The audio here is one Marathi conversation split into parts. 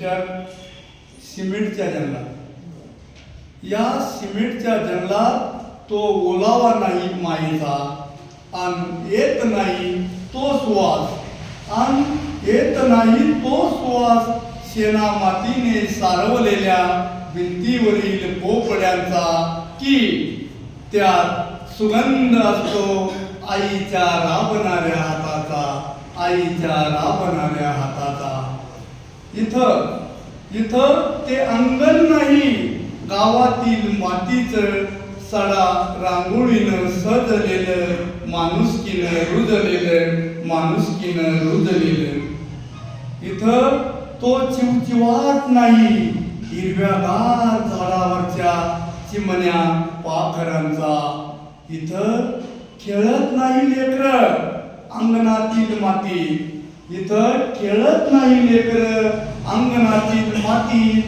त्या सिमेंटच्या जंगलात. या सिमेंटच्या जंगलात तो ओलावा नाही माईचा आणि येत नाही तो सुवास. आणि येत नाही तो सुवास शेणा मातीने सारवलेल्या भिंतीवरील पोपड्यांचा की त्यात सुगंध असतो आईच्या राबणाऱ्या हाताचा आईच्या राबणाऱ्या हाताचा. इथं इथं ते अंगण नाही. गावातील मातीचं सडा रांगोळीनं सजलेलं माणुसकीनं रुजलेलं माणुसकीनं रुजलेलं. इथं तो चिवचिवाट नाही. हिरव्यागार झाडावरच्या चिमण्या पाखरांचा. इथं खेळत नाही लेकर. अंगणातील माती इथं खेळत नाही लेकर. अंगणातील माती.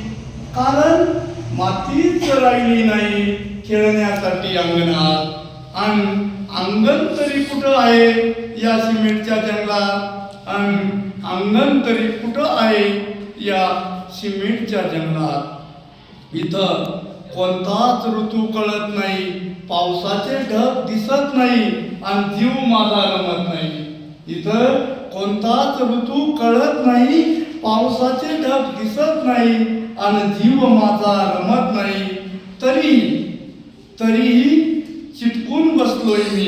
कारण मातीच राहिली नाही खेळण्यासाठी अंगणात. आणि अंगण तरी कुठं आहे या सिमेंटच्या जंगलात? आणि अंगण तरी कुठं आहे या सिमेंटच्या जंगलात? इथं कोणताच ऋतू कळत नाही. पावसाचे ढग दिसत नाही. आणि जीव माझा रमत नाही. इथं कोणताच ऋतू कळत नाही पावसाचे ढग दिसत नाही आणि जीव माझा रमत नाही. तरी तरीही चिटकून बसलोय मी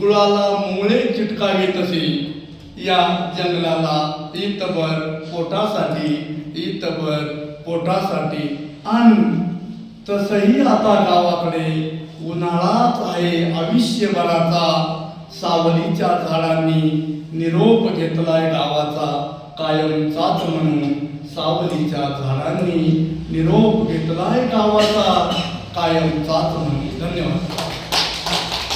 गुळाला मुळे चिटकावे तसे या जंगलाला इतभर पोटासाठी इतभर पोटासाठी. आणि तसही आता गावाकडे उन्हाळाच आहे आयुष्यभराचा. सावलीच्या झाडांनी निरोप घेतलाय गावाचा कायमचाच म्हणून सावलीच्या झाडांनी निरोप घेतलाय गावाचा कायमचाच म्हणून. धन्यवाद.